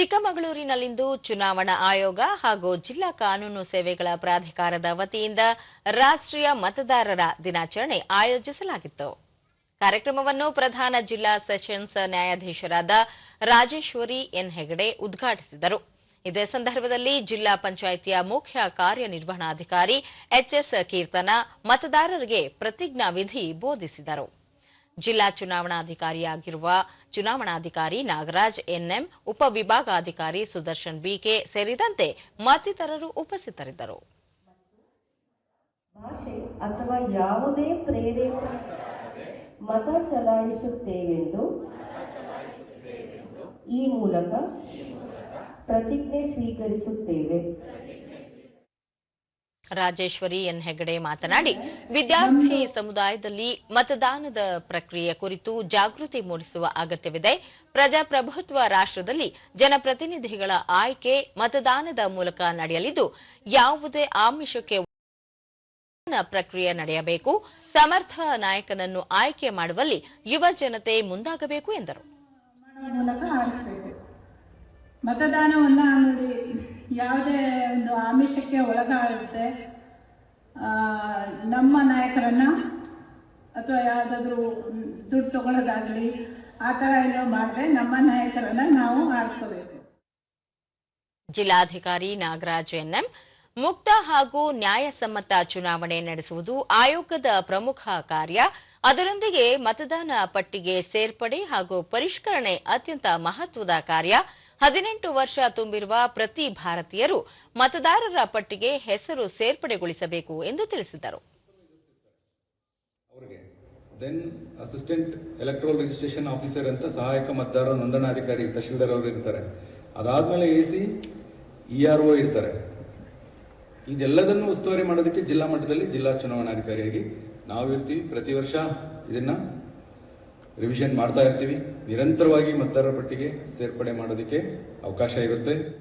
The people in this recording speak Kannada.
ಚಿಕ್ಕಮಗಳೂರಿನಲ್ಲಿಂದು ಚುನಾವಣಾ ಆಯೋಗ ಹಾಗೂ ಜಿಲ್ಲಾ ಕಾನೂನು ಸೇವೆಗಳ ಪ್ರಾಧಿಕಾರದ ವತಿಯಿಂದ ರಾಷ್ಟ್ರೀಯ ಮತದಾರರ ದಿನಾಚರಣೆ ಆಯೋಜಿಸಲಾಗಿತ್ತು. ಕಾರ್ಯಕ್ರಮವನ್ನು ಪ್ರಧಾನ ಜಿಲ್ಲಾ ಸೆಷನ್ಸ್ ನ್ಯಾಯಾಧೀಶರಾದ ರಾಜೇಶ್ವರಿ ಎನ್ ಹೆಗಡೆ ಉದ್ಘಾಟಿಸಿದರು. ಇದೇ ಸಂದರ್ಭದಲ್ಲಿ ಜಿಲ್ಲಾ ಪಂಚಾಯಿತಿಯ ಮುಖ್ಯ ಕಾರ್ಯನಿರ್ವಹಣಾಧಿಕಾರಿ ಎಚ್ಎಸ್ ಕೀರ್ತನ ಮತದಾರರಿಗೆ ಪ್ರತಿಜ್ಞಾ ವಿಧಿ ಬೋಧಿಸಿದರು. ಜಿಲ್ಲಾ ಚುನಾವಣಾಧಿಕಾರಿಯಾಗಿರುವ ಚುನಾವಣಾಧಿಕಾರಿ ನಾಗರಾಜ್, ಎನ್ಎಂ ಉಪವಿಭಾಗಾಧಿಕಾರಿ ಸುದರ್ಶನ್ ಬಿಕೆ ಸೇರಿದಂತೆ ಮತ್ತಿತರರು ಉಪಸ್ಥಿತರಿದ್ದರು. ಭಾಷೆ ಅಥವಾ ಯಾವುದೇ ಪ್ರೇರೇಪಣೆ ಮತ ಚಲಾಯಿಸುತ್ತೇವೆಂದು ಈ ಮೂಲಕ ಪ್ರತಿಜ್ಞೆ ಸ್ವೀಕರಿಸುತ್ತೇವೆ. ರಾಜೇಶ್ವರಿ ಎನ್ ಹೆಗಡೆ ಮಾತನಾಡಿ, ವಿದ್ಯಾರ್ಥಿ ಸಮುದಾಯದಲ್ಲಿ ಮತದಾನದ ಪ್ರಕ್ರಿಯೆ ಕುರಿತು ಜಾಗೃತಿ ಮೂಡಿಸುವ ಅಗತ್ಯವಿದೆ. ಪ್ರಜಾಪ್ರಭುತ್ವ ರಾಷ್ಟ್ರದಲ್ಲಿ ಜನಪ್ರತಿನಿಧಿಗಳ ಆಯ್ಕೆ ಮತದಾನದ ಮೂಲಕ ನಡೆಯಲಿದ್ದು, ಯಾವುದೇ ಆಮಿಷಕ್ಕೆ ಪ್ರಕ್ರಿಯೆ ನಡೆಯಬೇಕು. ಸಮರ್ಥ ನಾಯಕನನ್ನು ಆಯ್ಕೆ ಮಾಡುವಲ್ಲಿ ಯುವ ಜನತೆ ಮುಂದಾಗಬೇಕು ಎಂದರು. ಮತದಾನವನ್ನ ನೋಡಿ, ಯಾವುದೇ ಆಮಿಷಕ್ಕೆ ಒಳಗಾಗುತ್ತೆ ನಮ್ಮ ನಾಯಕರನ್ನ ಅಥವಾ ಯಾವುದಾದ್ರೂ ದುಡ್ಡು ತಗೊಳ್ಳೋದಾಗಲಿ ಆ ಥರ ಏನೋ ಮಾಡದೆ ನಮ್ಮ ನಾಯಕರನ್ನ ನಾವು ಆರಿಸ್ಕೋಬೇಕು. ಜಿಲ್ಲಾಧಿಕಾರಿ ನಾಗರಾಜ್ ಎನ್ಎಂ, ಮುಕ್ತ ಹಾಗೂ ನ್ಯಾಯಸಮ್ಮತ ಚುನಾವಣೆ ನಡೆಸುವುದು ಆಯೋಗದ ಪ್ರಮುಖ ಕಾರ್ಯ. ಅದರೊಂದಿಗೆ ಮತದಾನ ಪಟ್ಟಿಗೆ ಸೇರ್ಪಡೆ ಹಾಗೂ ಪರಿಷ್ಕರಣೆ ಅತ್ಯಂತ ಮಹತ್ವದ ಕಾರ್ಯ. ಹದಿನೆಂಟು ವರ್ಷ ತುಂಬಿರುವ ಪ್ರತಿ ಭಾರತೀಯರು ಮತದಾರರ ಪಟ್ಟಿಗೆ ಹೆಸರು ಸೇರ್ಪಡೆಗೊಳಿಸಬೇಕು ಎಂದು ತಿಳಿಸಿದರು. Then assistant electoral registration officer ಅಂತ ಸಹಾಯಕ ಮತದಾರ ನೋಂದಣಾಧಿಕಾರಿ ತಹಶೀಲ್ದಾರ್ ಅವರು ಇರ್ತಾರೆ. ಅದಾದಮೇಲೆ A C, E R O ಇರ್ತಾರೆ. ಇದೆಲ್ಲದನ್ನು ಉಸ್ತುವಾರಿ ಮಾಡೋದಕ್ಕೆ ಜಿಲ್ಲಾ ಮಟ್ಟದಲ್ಲಿ ಜಿಲ್ಲಾ ಚುನಾವಣಾಧಿಕಾರಿಯಾಗಿ ನಾವು ಇರ್ತೀವಿ ಪ್ರತಿ ವರ್ಷ ಇದನ್ನ ರಿವಿಷನ್ ಮಾಡ್ತಾ ಇರ್ತೀವಿ. ನಿರಂತರವಾಗಿ ಮತದಾರರ ಪಟ್ಟಿಗೆ ಸೇರ್ಪಡೆ ಮಾಡೋದಕ್ಕೆ ಅವಕಾಶ ಇರುತ್ತೆ.